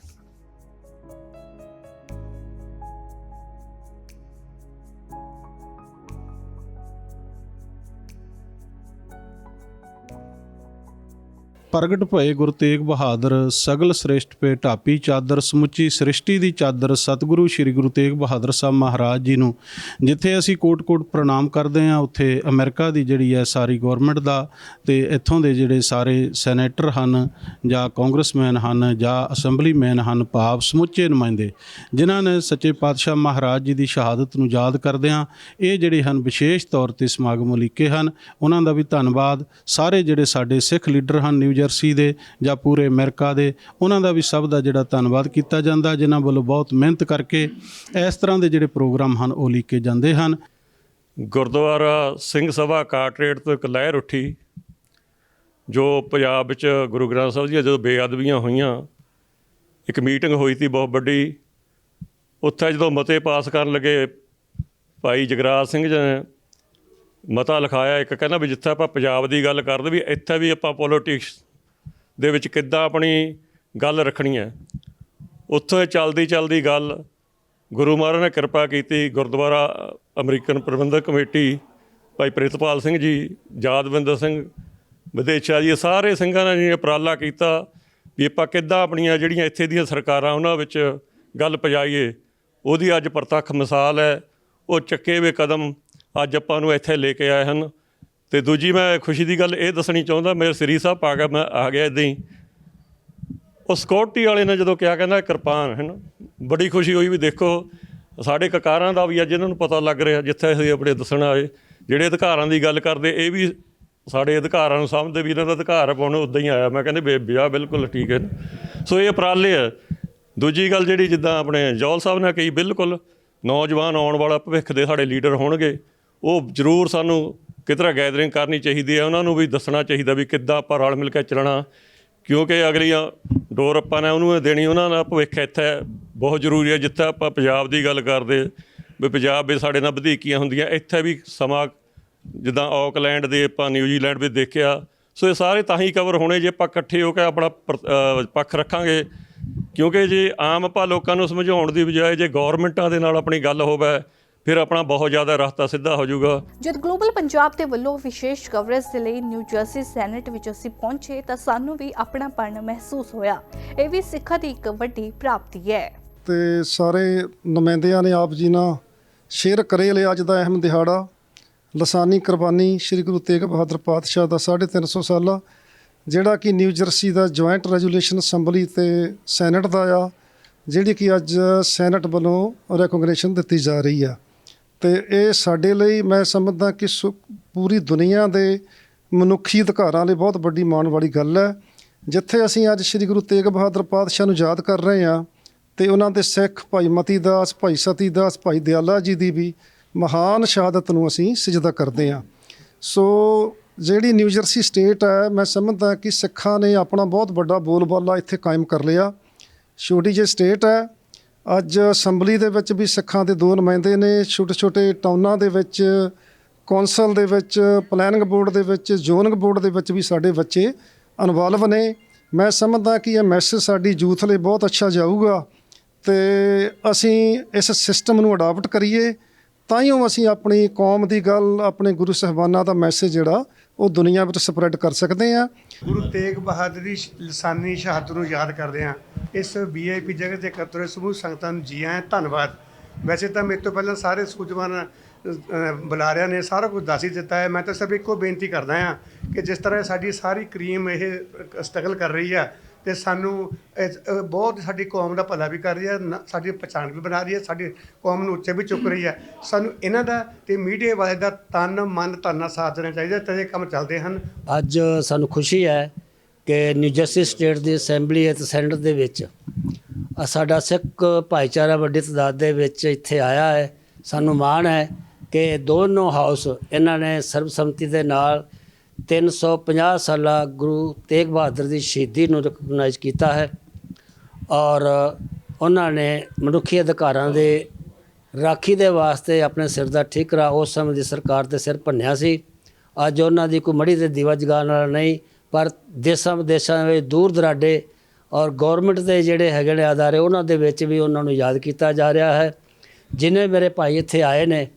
ਪ੍ਰਗਟ ਭਏ ਗੁਰੂ ਤੇਗ ਬਹਾਦਰ, ਸਗਲ ਸ੍ਰੇਸ਼ਟ ਪੇ ਢਾਪੀ ਚਾਦਰ, ਸਮੁੱਚੀ ਸ੍ਰਿਸ਼ਟੀ ਦੀ ਚਾਦਰ, ਸਤਿਗੁਰੂ ਸ੍ਰੀ ਗੁਰੂ ਤੇਗ ਬਹਾਦਰ ਸਾਹਿਬ ਮਹਾਰਾਜ ਜੀ ਨੂੰ, ਜਿੱਥੇ ਅਸੀਂ ਕੋਟ-ਕੋਟ ਪ੍ਰਣਾਮ ਕਰਦੇ ਹਾਂ, ਉੱਥੇ ਅਮਰੀਕਾ ਦੀ ਜਿਹੜੀ ਹੈ ਸਾਰੀ ਗਵਰਨਮੈਂਟ ਦਾ ਤੇ ਇੱਥੋਂ ਦੇ ਜਿਹੜੇ ਸਾਰੇ ਸੈਨੇਟਰ ਹਨ ਜਾਂ ਕਾਂਗਰਸਮੈਨ ਹਨ ਜਾਂ ਅਸੈਂਬਲੀਮੈਨ ਹਨ, ਭਾਵ ਸਮੁੱਚੇ ਨੁਮਾਇੰਦੇ, ਜਿਨ੍ਹਾਂ ਨੇ ਸੱਚੇ ਪਾਤਸ਼ਾਹ ਮਹਾਰਾਜ ਜੀ ਦੀ ਸ਼ਹਾਦਤ ਨੂੰ ਯਾਦ ਕਰਦਿਆਂ ਇਹ ਜਿਹੜੇ ਹਨ ਵਿਸ਼ੇਸ਼ ਤੌਰ ਤੇ ਸਮਾਗਮ ਉਲੀਕੇ ਹਨ, ਉਹਨਾਂ ਦਾ ਵੀ ਧੰਨਵਾਦ, ਸਾਰੇ ਜਿਹੜੇ ਸਾਡੇ ਸਿੱਖ ਲੀਡਰ ਹਨ, ਨਿਊ ਜਰਸੀ ਦੇ ਜਾਂ ਪੂਰੇ ਅਮਰੀਕਾ ਦੇ, ਉਹਨਾਂ ਦਾ ਵੀ ਸਭ ਦਾ ਜਿਹੜਾ ਧੰਨਵਾਦ ਕੀਤਾ ਜਾਂਦਾ, ਜਿਨ੍ਹਾਂ ਵੱਲੋਂ ਬਹੁਤ ਮਿਹਨਤ ਕਰਕੇ ਇਸ ਤਰ੍ਹਾਂ ਦੇ ਜਿਹੜੇ ਪ੍ਰੋਗਰਾਮ ਹਨ, ਉਹ ਲੀਕੇ ਜਾਂਦੇ ਹਨ। ਗੁਰਦੁਆਰਾ ਸਿੰਘ ਸਭਾ ਕਾਟਰੇਟ ਤੋਂ ਇੱਕ ਲਹਿਰ ਉੱਠੀ, ਜੋ ਪੰਜਾਬ ਵਿੱਚ ਗੁਰੂ ਗ੍ਰੰਥ ਸਾਹਿਬ ਜੀ ਦੀਆਂ ਜਦੋਂ ਬੇਅਦਬੀਆਂ ਹੋਈਆਂ, ਇੱਕ ਮੀਟਿੰਗ ਹੋਈ ਸੀ ਬਹੁਤ ਵੱਡੀ, ਉੱਥੇ ਜਦੋਂ ਮਤੇ ਪਾਸ ਕਰਨ ਲੱਗੇ ਭਾਈ ਜਗਰਾਜ ਸਿੰਘ ਜੀ ਨੇ ਮਤਾ ਲਿਖਾਇਆ, ਇੱਕ ਕਹਿੰਦਾ ਵੀ ਜਿੱਥੇ ਆਪਾਂ ਪੰਜਾਬ ਦੀ ਗੱਲ ਕਰਦੇ ਵੀ ਇੱਥੇ ਵੀ ਆਪਾਂ ਪੋਲਿਟਿਕਸ ਦੇ ਵਿੱਚ ਕਿੱਦਾਂ ਆਪਣੀ ਗੱਲ ਰੱਖਣੀ ਹੈ। ਉੱਥੇ ਚੱਲਦੀ ਚੱਲਦੀ ਗੱਲ, ਗੁਰੂ ਮਹਾਰਾਜ ਨੇ ਕਿਰਪਾ ਕੀਤੀ, ਗੁਰਦੁਆਰਾ ਅਮਰੀਕਨ ਪ੍ਰਬੰਧਕ ਕਮੇਟੀ, ਭਾਈ ਪ੍ਰਿਤਪਾਲ ਸਿੰਘ ਜੀ ਯਾਦਵਿੰਦਰ ਸਿੰਘ, ਵਿਦੇਸ਼ਾ ਜੀ, ਇਹ ਸਾਰੇ ਸਿੰਘਾਂ ਨੇ ਜੀ ਉਪਰਾਲਾ ਕੀਤਾ ਵੀ ਆਪਾਂ ਕਿੱਦਾਂ ਆਪਣੀਆਂ ਜਿਹੜੀਆਂ ਇੱਥੇ ਦੀਆਂ ਸਰਕਾਰਾਂ ਉਹਨਾਂ ਵਿੱਚ ਗੱਲ ਪਜਾਈਏ। ਉਹਦੀ ਅੱਜ ਪ੍ਰਤੱਖ ਮਿਸਾਲ ਹੈ, ਉਹ ਚੱਕੇ ਵੇ ਕਦਮ ਅੱਜ ਆਪਾਂ ਨੂੰ ਇੱਥੇ ਲੈ ਕੇ ਆਏ ਹਨ। ਤੇ ਦੂਜੀ ਮੈਂ ਖੁਸ਼ੀ ਦੀ ਗੱਲ ਇਹ ਦੱਸਣੀ ਚਾਹੁੰਦਾ, ਮੇਰੇ ਸ੍ਰੀ ਸਾਹਿਬ ਆ ਗਿਆ, ਮੈਂ ਆ ਗਿਆ ਇਦਾਂ ਹੀ। ਉਹ ਸਿਕਿਉਰਟੀ ਵਾਲੇ ਨੇ ਜਦੋਂ ਕਿਹਾ, ਕਹਿੰਦਾ ਕਿਰਪਾਨ, ਹੈ ਨਾ? ਬੜੀ ਖੁਸ਼ੀ ਹੋਈ ਵੀ ਦੇਖੋ, ਸਾਡੇ ਕਕਾਰਾਂ ਦਾ ਵੀ ਅੱਜ ਇਹਨਾਂ ਨੂੰ ਪਤਾ ਲੱਗ ਰਿਹਾ, ਜਿੱਥੇ ਅਸੀਂ ਆਪਣੇ ਦੱਸਣ ਆਏ। ਜਿਹੜੇ ਅਧਿਕਾਰਾਂ ਦੀ ਗੱਲ ਕਰਦੇ, ਇਹ ਵੀ ਸਾਡੇ ਅਧਿਕਾਰਾਂ ਨੂੰ ਸਮਝਦੇ ਵੀ ਇਹਨਾਂ ਦਾ ਅਧਿਕਾਰ ਪਾਉਣ ਉਦਾਂ ਹੀ ਆਇਆ। ਮੈਂ ਕਹਿੰਦੇ ਬੇ ਵਿਆਹ ਬਿਲਕੁਲ ਠੀਕ ਹੈ ਸੋ ਇਹ ਉਪਰਾਲੇ ਹੈ ਦੂਜੀ ਗੱਲ ਜਿਹੜੀ ਜਿੱਦਾਂ ਆਪਣੇ ਜੌਲ ਸਾਹਿਬ ਨੇ ਕਹੀ, ਬਿਲਕੁਲ ਨੌਜਵਾਨ ਆਉਣ ਵਾਲਾ ਭਵਿੱਖ ਦੇ ਸਾਡੇ ਲੀਡਰ ਹੋਣਗੇ, ਉਹ ਜ਼ਰੂਰ ਸਾਨੂੰ ਕਿਤਰਾ ਗੈਦਰਿੰਗ ਕਰਨੀ ਚਾਹੀਦੀ ਹੈ, ਉਹਨਾਂ ਨੂੰ ਵੀ ਦੱਸਣਾ ਚਾਹੀਦਾ ਵੀ ਕਿੱਦਾਂ ਆਪਾਂ ਰਲ ਮਿਲ ਕੇ ਚੱਲਣਾ। ਕਿਉਂਕਿ ਅਗਲੀਆਂ ਡੋਰ ਆਪਾਂ ਨੇ ਉਹਨੂੰ ਦੇਣੀ, ਉਹਨਾਂ ਦਾ ਭਵਿੱਖ ਇੱਥੇ ਬਹੁਤ ਜ਼ਰੂਰੀ ਹੈ। ਜਿੱਥੇ ਆਪਾਂ ਪੰਜਾਬ ਦੀ ਗੱਲ ਕਰਦੇ, ਵੀ ਪੰਜਾਬ ਵਿੱਚ ਸਾਡੇ ਨਾਲ ਵਧੀਕੀਆਂ ਹੁੰਦੀਆਂ, ਇੱਥੇ ਵੀ ਸਮਾਂ ਜਿੱਦਾਂ ਆਕਲੈਂਡ ਦੇ ਆਪਾਂ ਨਿਊਜ਼ੀਲੈਂਡ ਵਿੱਚ ਦੇਖਿਆ। ਸੋ ਇਹ ਸਾਰੇ ਤਾਂ ਹੀ ਕਵਰ ਹੋਣੇ, ਜੇ ਆਪਾਂ ਇਕੱਠੇ ਹੋ ਕੇ ਆਪਣਾ ਪਰ- ਪੱਖ ਰੱਖਾਂਗੇ। ਕਿਉਂਕਿ ਜੇ ਆਮ ਆਪਾਂ ਲੋਕਾਂ ਨੂੰ ਸਮਝਾਉਣ ਦੀ ਬਜਾਏ ਜੇ ਗਵਰਨਮੈਂਟਾਂ ਦੇ ਨਾਲ ਆਪਣੀ ਗੱਲ ਹੋਵੇ ਫਿਰ ਆਪਣਾ ਬਹੁਤ ਜ਼ਿਆਦਾ ਰਸਤਾ ਸਿੱਧਾ ਹੋ ਜਾਊਗਾ। ਜਦ ਗਲੋਬਲ ਪੰਜਾਬ ਦੇ ਵੱਲੋਂ ਵਿਸ਼ੇਸ਼ ਕਵਰੇਜ ਦੇ ਲਈ ਨਿਊ ਜਰਸੀ ਸੈਨੇਟ ਵਿੱਚ ਅਸੀਂ ਪਹੁੰਚੇ ਤਾਂ ਸਾਨੂੰ ਵੀ ਆਪਣਾਪਣ ਮਹਿਸੂਸ ਹੋਇਆ। ਇਹ ਵੀ ਸਿੱਖਾਂ ਦੀ ਇੱਕ ਵੱਡੀ ਪ੍ਰਾਪਤੀ ਹੈ। ਤੇ ਸਾਰੇ ਨੁਮਾਇੰਦਿਆਂ ਨੇ ਆਪ ਜੀ ਨਾਲ ਸ਼ੇਅਰ ਕਰੇ ਲਿਆ ਅੱਜ ਦਾ ਅਹਿਮ ਦਿਹਾੜਾ। ਲਸਾਨੀ ਕੁਰਬਾਨੀ ਸ੍ਰੀ ਗੁਰੂ ਤੇਗ ਬਹਾਦਰ ਪਾਤਸ਼ਾਹ ਦਾ 350 ਸਾਲਾ ਜਿਹੜਾ ਕਿ ਨਿਊ ਜਰਸੀ ਦਾ ਜੁਆਇੰਟ ਰੈਜੂਲੇਸ਼ਨ ਅਸੈਂਬਲੀ ਤੇ ਸੈਨੇਟ ਦਾ ਆ ਜਿਹੜੀ ਕਿ ਅੱਜ ਸੈਨੇਟ ਵੱਲੋਂ ਰੈਕੋਗਨੀਸ਼ਨ ਦਿੱਤੀ ਜਾ ਰਹੀ ਆ। ਤੇ ਇਹ ਸਾਡੇ ਲਈ ਮੈਂ ਸਮਝਦਾ ਕਿ ਸੁ- ਪੂਰੀ ਦੁਨੀਆ ਦੇ ਮਨੁੱਖੀ ਅਧਿਕਾਰਾਂ ਲਈ ਬਹੁਤ ਵੱਡੀ ਮਾਣ ਵਾਲੀ ਗੱਲ ਹੈ। ਜਿੱਥੇ ਅਸੀਂ ਅੱਜ ਸ੍ਰੀ ਗੁਰੂ ਤੇਗ ਬਹਾਦਰ ਪਾਤਸ਼ਾਹ ਨੂੰ ਯਾਦ ਕਰ ਰਹੇ ਹਾਂ ਤੇ ਉਹਨਾਂ ਦੇ ਸਿੱਖ ਭਾਈ ਮਤੀ ਦਾਸ ਭਾਈ ਸਤੀ ਦਾਸ ਭਾਈ ਦਿਆਲਾ ਜੀ ਦੀ ਵੀ ਮਹਾਨ ਸ਼ਹਾਦਤ ਨੂੰ ਅਸੀਂ ਸਜਦਾ ਕਰਦੇ ਹਾਂ। ਸੋ ਜਿਹੜੀ ਨਿਊਜਰਸੀ ਸਟੇਟ ਹੈ, ਮੈਂ ਸਮਝਦਾ ਕਿ ਸਿੱਖਾਂ ਨੇ ਆਪਣਾ ਬਹੁਤ ਵੱਡਾ ਬੋਲਬਾਲਾ ਇੱਥੇ ਕਾਇਮ ਕਰ ਲਿਆ। ਛੋਟੀ ਜਿਹੀ ਸਟੇਟ ਹੈ ਅੱਜ ਅਸੈਂਬਲੀ ਦੇ ਵਿੱਚ ਵੀ ਸਿੱਖਾਂ ਦੇ ਦੋ ਨੁਮਾਇੰਦੇ ਨੇ। ਛੋਟੇ ਛੋਟੇ ਟਾਊਨਾਂ ਦੇ ਵਿੱਚ, ਕੌਂਸਲ ਦੇ ਵਿੱਚ, ਪਲੈਨਿੰਗ ਬੋਰਡ ਦੇ ਵਿੱਚ, ਜ਼ੋਨਿੰਗ ਬੋਰਡ ਦੇ ਵਿੱਚ ਵੀ ਸਾਡੇ ਬੱਚੇ ਇਨਵੋਲਵ ਨੇ। ਮੈਂ ਸਮਝਦਾ ਕਿ ਇਹ ਮੈਸੇਜ ਸਾਡੀ ਯੂਥ ਲਈ ਬਹੁਤ ਅੱਛਾ ਜਾਊਗਾ ਤੇ ਅਸੀਂ ਇਸ ਸਿਸਟਮ ਨੂੰ ਅਡਾਪਟ ਕਰੀਏ ਤਾਂ ਹੀ ਅਸੀਂ ਆਪਣੀ ਕੌਮ ਦੀ ਗੱਲ, ਆਪਣੇ ਗੁਰੂ ਸਾਹਿਬਾਨਾਂ ਦਾ ਮੈਸੇਜ ਜਿਹੜਾ, ਉਹ ਦੁਨੀਆ ਵਿੱਚ ਸਪਰੈਡ ਕਰ ਸਕਦੇ ਹਾਂ। ਗੁਰੂ ਤੇਗ ਬਹਾਦਰ ਦੀ ਲਸਾਨੀ ਸ਼ਹਾਦਤ ਨੂੰ ਯਾਦ ਕਰਦੇ ਹਾਂ। ਇਸ ਵੀਆਈਪੀ ਜਗ੍ਹਾ ਦੇ ਇਕੱਤਰ ਸਮੂਹ ਸੰਗਤਾਂ ਨੂੰ ਜੀ ਆਇਆਂ, ਧੰਨਵਾਦ। ਵੈਸੇ ਤਾਂ ਮੇਰੇ ਤੋਂ ਪਹਿਲਾਂ ਸਾਰੇ ਸੂਝਵਾਨ ਬੁਲਾਰਿਆਂ ਨੇ ਸਾਰਾ ਕੁਝ ਦੱਸ ਹੀ ਦਿੱਤਾ ਹੈ। ਮੈਂ ਤਾਂ ਸਿਰਫ ਇੱਕੋ ਬੇਨਤੀ ਕਰਦਾ ਹਾਂ ਕਿ ਜਿਸ ਤਰ੍ਹਾਂ ਸਾਡੀ ਸਾਰੀ ਕਰੀਮ ਇਹ ਸਟਰਗਲ ਕਰ ਰਹੀ ਹੈ ਤੇ ਸਾਨੂੰ ਬਹੁਤ ਸਾਡੀ ਕੌਮ ਦਾ ਭਲਾ ਵੀ ਕਰ ਰਹੀ ਹੈ ਸਾਡੀ ਪਛਾਣ ਵੀ ਬਣਾ ਰਹੀ ਹੈ ਸਾਡੀ ਕੌਮ ਨੂੰ ਉੱਚੇ ਵੀ ਚੁੱਕ ਰਹੀ ਹੈ ਸਾਨੂੰ ਇਹਨਾਂ ਦਾ ਤੇ ਮੀਡੀਆ ਵਾਲੇ ਦਾ ਤਨ, ਮਨ, ਧਨ ਸਾਥ ਦੇਣਾ ਚਾਹੀਦਾ ਤੇ ਇਹ ਕੰਮ ਚੱਲਦੇ ਹਨ। ਅੱਜ ਸਾਨੂੰ ਖੁਸ਼ੀ ਹੈ ਕਿ ਨਿਊ ਜਰਸੀ ਸਟੇਟ ਦੀ ਅਸੈਂਬਲੀ ਅਤੇ ਸੈਨੇਟ ਦੇ ਵਿੱਚ ਸਾਡਾ ਸਿੱਖ ਭਾਈਚਾਰਾ ਵੱਡੀ ਤਦਾਦ ਦੇ ਵਿੱਚ ਇੱਥੇ ਆਇਆ ਹੈ। ਸਾਨੂੰ ਮਾਣ ਹੈ ਕਿ ਦੋਨੋਂ ਹਾਊਸ ਇਹਨਾਂ ਨੇ ਸਰਬਸੰਮਤੀ ਦੇ ਨਾਲ 350 ਸਾਲਾ ਗੁਰੂ ਤੇਗ ਬਹਾਦਰ ਦੀ ਸ਼ਹੀਦੀ ਨੂੰ ਰਿਕਗਨਾਈਜ਼ ਕੀਤਾ ਹੈ ਔਰ ਉਹਨਾਂ ਨੇ ਮਨੁੱਖੀ ਅਧਿਕਾਰਾਂ ਦੇ ਰਾਖੀ ਦੇ ਵਾਸਤੇ ਆਪਣੇ ਸਿਰ ਦਾ ਠੀਕਰਾ ਉਸ ਸਮੇਂ ਦੀ ਸਰਕਾਰ ਦੇ ਸਿਰ ਭੰਨਿਆ ਸੀ। ਅੱਜ ਉਹਨਾਂ ਦੀ ਕੋਈ ਮੜੀ ਤੇ ਦੀਵਾ ਜਗਾਉਣ ਵਾਲਾ ਨਹੀਂ ਪਰ ਦੇਸ਼ਾਂ ਵਿਦੇਸ਼ਾਂ ਵਿੱਚ ਦੂਰ ਦਰਾਡੇ ਔਰ ਗਵਰਨਮੈਂਟ ਦੇ ਜਿਹੜੇ ਹੈਗੇ ਨੇ ਅਦਾਰੇ, ਉਹਨਾਂ ਦੇ ਵਿੱਚ ਵੀ ਉਹਨਾਂ ਨੂੰ ਯਾਦ ਕੀਤਾ ਜਾ ਰਿਹਾ ਹੈ। ਜਿਨੇ ਮੇਰੇ ਭਾਈ ਇੱਥੇ ਆਏ ਨੇ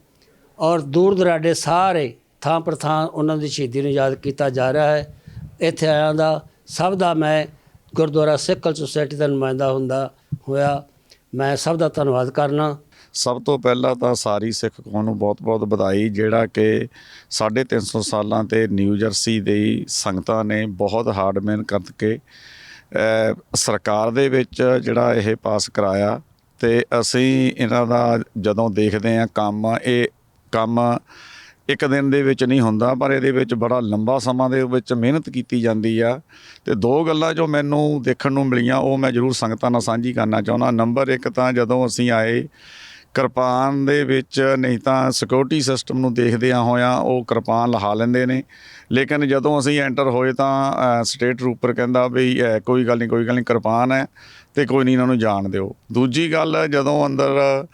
ਔਰ ਦੂਰ ਦਰਾਡੇ ਸਾਰੇ ਥਾਂ ਪਰ ਥਾਂ ਉਹਨਾਂ ਦੀ ਸ਼ਹੀਦੀ ਨੂੰ ਯਾਦ ਕੀਤਾ ਜਾ ਰਿਹਾ ਹੈ। ਇੱਥੇ ਆਇਆਂ ਦਾ ਸਭ ਦਾ ਮੈਂ ਗੁਰਦੁਆਰਾ ਸਿੱਖ ਕਲ ਸੁਸਾਇਟੀ ਦਾ ਨੁਮਾਇੰਦਾ ਹੁੰਦਾ ਹੋਇਆ, ਮੈਂ ਸਭ ਦਾ ਧੰਨਵਾਦ ਕਰਨਾ। ਸਭ ਤੋਂ ਪਹਿਲਾਂ ਤਾਂ ਸਾਰੀ ਸਿੱਖ ਕੌਮ ਨੂੰ ਬਹੁਤ-ਬਹੁਤ ਵਧਾਈ, ਜਿਹੜਾ ਕਿ 350 ਸਾਲਾਂ ਤੇ ਨਿਊ ਜਰਸੀ ਦੇ ਸੰਗਤਾਂ ਨੇ ਬਹੁਤ ਹਾਰਡ ਮਿਹਨਤ ਕਰਕੇ ਸਰਕਾਰ ਦੇ ਵਿੱਚ ਜਿਹੜਾ ਇਹ ਪਾਸ ਕਰਾਇਆ ਤੇ ਅਸੀਂ ਇਹਨਾਂ ਦਾ ਜਦੋਂ ਦੇਖਦੇ ਹਾਂ ਕੰਮ, ਇਹ ਕੰਮ ਇੱਕ ਦਿਨ ਦੇ ਵਿੱਚ ਨਹੀਂ ਹੁੰਦਾ, ਪਰ ਇਹਦੇ ਵਿੱਚ ਬੜਾ ਲੰਬਾ ਸਮਾਂ ਦੇ ਵਿੱਚ ਮਿਹਨਤ ਕੀਤੀ ਜਾਂਦੀ ਆ ਤੇ ਦੋ ਗੱਲਾਂ ਜੋ ਮੈਨੂੰ ਦੇਖਣ ਨੂੰ ਮਿਲੀਆਂ, ਉਹ ਮੈਂ ਜ਼ਰੂਰ ਸੰਗਤਾਂ ਨਾਲ ਸਾਂਝੀ ਕਰਨਾ ਚਾਹੁੰਦਾ। ਨੰਬਰ 1 ਤਾਂ ਜਦੋਂ ਅਸੀਂ ਆਏ ਕਿਰਪਾਨ ਦੇ ਵਿੱਚ ਨਹੀਂ ਤਾਂ ਸਿਕਿਉਰਿਟੀ ਸਿਸਟਮ ਨੂੰ ਦੇਖਦਿਆਂ ਹੋਇਆਂ ਉਹ ਕਿਰਪਾਨ ਲਹਾ ਲੈਂਦੇ ਨੇ। ਲੇਕਿਨ ਜਦੋਂ ਅਸੀਂ ਐਂਟਰ ਹੋਏ ਤਾਂ ਸਟੇਟ ਰੂਪਰ ਕਹਿੰਦਾ ਵੀ ਅ, ਕੋਈ ਗੱਲ ਨਹੀਂ ਕੋਈ ਗੱਲ ਨਹੀਂ ਕਿਰਪਾਨ ਹੈ ਤੇ ਕੋਈ ਨਹੀਂ ਇਹਨਾਂ ਨੂੰ ਜਾਣ ਦਿਓ। ਦੂਜੀ ਗੱਲ ਜਦੋਂ ਅੰਦਰ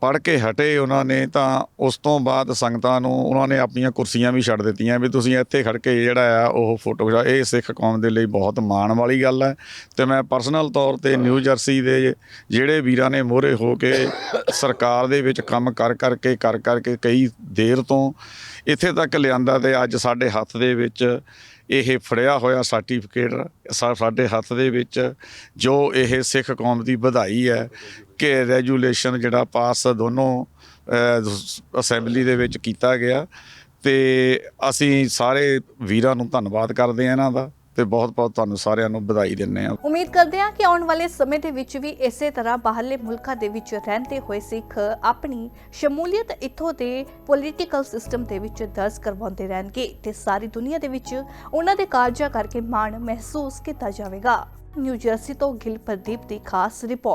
ਪੜ੍ਹ ਕੇ ਹਟੇ ਉਹਨਾਂ ਨੇ ਤਾਂ ਉਸ ਤੋਂ ਬਾਅਦ ਸੰਗਤਾਂ ਨੂੰ ਉਹਨਾਂ ਨੇ ਆਪਣੀਆਂ ਕੁਰਸੀਆਂ ਵੀ ਛੱਡ ਦਿੱਤੀਆਂ ਵੀ ਤੁਸੀਂ ਇੱਥੇ ਖੜ ਕੇ ਜਿਹੜਾ ਆ ਉਹ ਫੋਟੋ ਖਿਚਾ ਇਹ ਸਿੱਖ ਕੌਮ ਦੇ ਲਈ ਬਹੁਤ ਮਾਣ ਵਾਲੀ ਗੱਲ ਹੈ। ਤੇ ਮੈਂ ਪਰਸਨਲ ਤੌਰ ਤੇ ਨਿਊ ਜਰਸੀ ਦੇ ਜਿਹੜੇ ਵੀਰਾਂ ਨੇ ਮੋਹਰੇ ਹੋ ਕੇ ਸਰਕਾਰ ਦੇ ਵਿੱਚ ਕੰਮ ਕਰ ਕਰਕੇ ਕਰ ਕਰਕੇ ਕਈ ਦੇਰ ਤੋਂ ਇੱਥੇ ਤੱਕ ਲਿਆਂਦਾ ਤੇ ਅੱਜ ਸਾਡੇ ਹੱਥ ਦੇ ਵਿੱਚ ਇਹ ਫੜਿਆ ਹੋਇਆ ਸਰਟੀਫਿਕੇਟ ਸਾਡੇ ਹੱਥ ਦੇ ਵਿੱਚ, ਜੋ ਇਹ ਸਿੱਖ ਕੌਮ ਦੀ ਵਧਾਈ ਹੈ ਕਿ ਰੈਜੂਲੇਸ਼ਨ ਜਿਹੜਾ ਪਾਸ ਦੋਨੋਂ ਅਸੈਂਬਲੀ ਦੇ ਵਿੱਚ ਕੀਤਾ ਗਿਆ ਤੇ ਅਸੀਂ ਸਾਰੇ ਵੀਰਾਂ ਨੂੰ ਧੰਨਵਾਦ ਕਰਦੇ ਹਾਂ ਇਹਨਾਂ ਦਾ। ਤੇ ਬਹੁਤ ਬਹੁਤ ਤੁਹਾਨੂੰ ਸਾਰਿਆਂ ਨੂੰ ਵਧਾਈ ਦਿੰਦੇ ਹਾਂ। ਉਮੀਦ ਕਰਦੇ ਹਾਂ ਕਿ ਆਉਣ ਵਾਲੇ ਸਮੇਂ ਦੇ ਵਿੱਚ ਵੀ ਇਸੇ ਤਰ੍ਹਾਂ ਬਾਹਰਲੇ ਮੁਲਕਾਂ ਦੇ ਵਿੱਚ ਰਹਿੰਦੇ ਹੋਏ ਸਿੱਖ ਆਪਣੀ ਸ਼ਮੂਲੀਅਤ ਇੱਥੋਂ ਦੇ ਪੋਲੀਟੀਕਲ ਸਿਸਟਮ ਦੇ ਵਿੱਚ ਦਰਜ ਕਰਵਾਉਂਦੇ ਰਹਿਣਗੇ ਤੇ ਸਾਰੀ ਦੁਨੀਆ ਦੇ ਵਿੱਚ ਉਹਨਾਂ ਦੇ ਕਾਰਜਾਂ ਕਰਕੇ ਮਾਣ ਮਹਿਸੂਸ ਕੀਤਾ ਜਾਵੇਗਾ। ਨਿਊ ਜਰਸੀ ਤੋਂ ਗਿਲ ਪ੍ਰਦੀਪ ਦੀ ਖਾਸ ਰਿਪੋਰਟ।